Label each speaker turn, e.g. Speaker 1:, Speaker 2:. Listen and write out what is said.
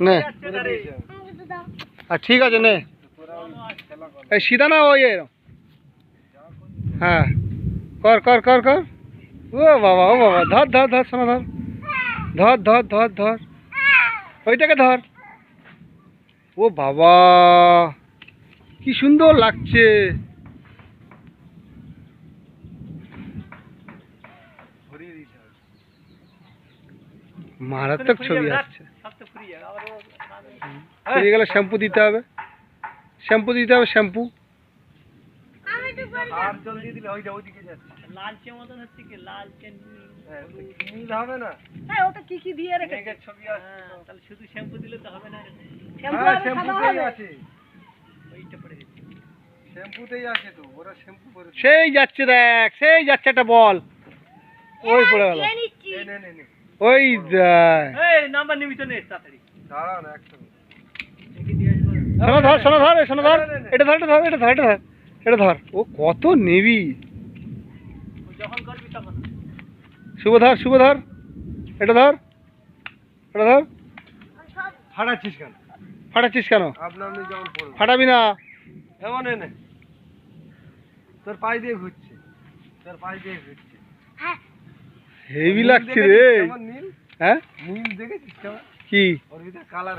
Speaker 1: নে। আর ঠিক আছে নে। এই সিধা না ওই হ্যাঁ। কর কর কর কর। ও বাবা ও বাবা ধর ধর ধর শোনা ধর। ধর ধর ধর ধর। ওইটাকে ধর। ও বাবা কি সুন্দর লাগছে।
Speaker 2: ঘুরিয়ে দিতে হবে।
Speaker 1: মারাত্মক ছবি আসছে।
Speaker 2: ফুরিয়ে ও-
Speaker 1: বেরিয়ে গেলে শ্যাম্পু দিতে হবে। শ্যাম্পু দিতে হবে শ্যাম্পু।
Speaker 2: আর জল দিয়ে দিলে ওইটা
Speaker 3: লালচে মতন হচ্ছে কি? লালচে
Speaker 2: হ্যাঁ, হবে না?
Speaker 3: হ্যাঁ ওটা কি কি দিয়ে রেখেছে?
Speaker 2: ছবি আসছে
Speaker 3: হ্যাঁ, তাহলে শুধু শ্যাম্পু দিলে তো হবে না।
Speaker 2: হ্যাঁ
Speaker 3: আর সাদা
Speaker 2: শ্যাম্পুতেই
Speaker 3: হবে।
Speaker 2: আছে।
Speaker 3: ওইটা
Speaker 2: শ্যাম্পুতেই আছে তো ওরা শ্যাম্পু করে
Speaker 1: সেই যাচ্ছে দেখ সেই যাচ্ছে একটা বল। ওই পড়ে গেল। ওই
Speaker 3: নাম্বার নিবি তো নে তাড়াতাড়ি।
Speaker 2: দাঁড়া না
Speaker 1: ধর শোনো ধর এটা ধর এটা ধর এটা ধর এটা ধর এটা ধর। ও কত নেবি।
Speaker 3: ও যখন করবি তখন।
Speaker 1: শুভ ধর শুভ ধর। এটা ধর এটা ধর।
Speaker 2: ফাটাচ্ছিস কেন?
Speaker 1: ফাটাচ্ছিস কেন?
Speaker 2: আপনি
Speaker 1: ফাটাবি না।
Speaker 2: এমন এনে তোর পায়ে দিয়ে ঘুরছে। তোর পায়ে দিয়ে ঘুরছে।
Speaker 1: হেভি লাগছে রে। হ্যাঁ?
Speaker 2: নীল দেখেছিস
Speaker 1: কি?
Speaker 2: ওর ভিতরে কালার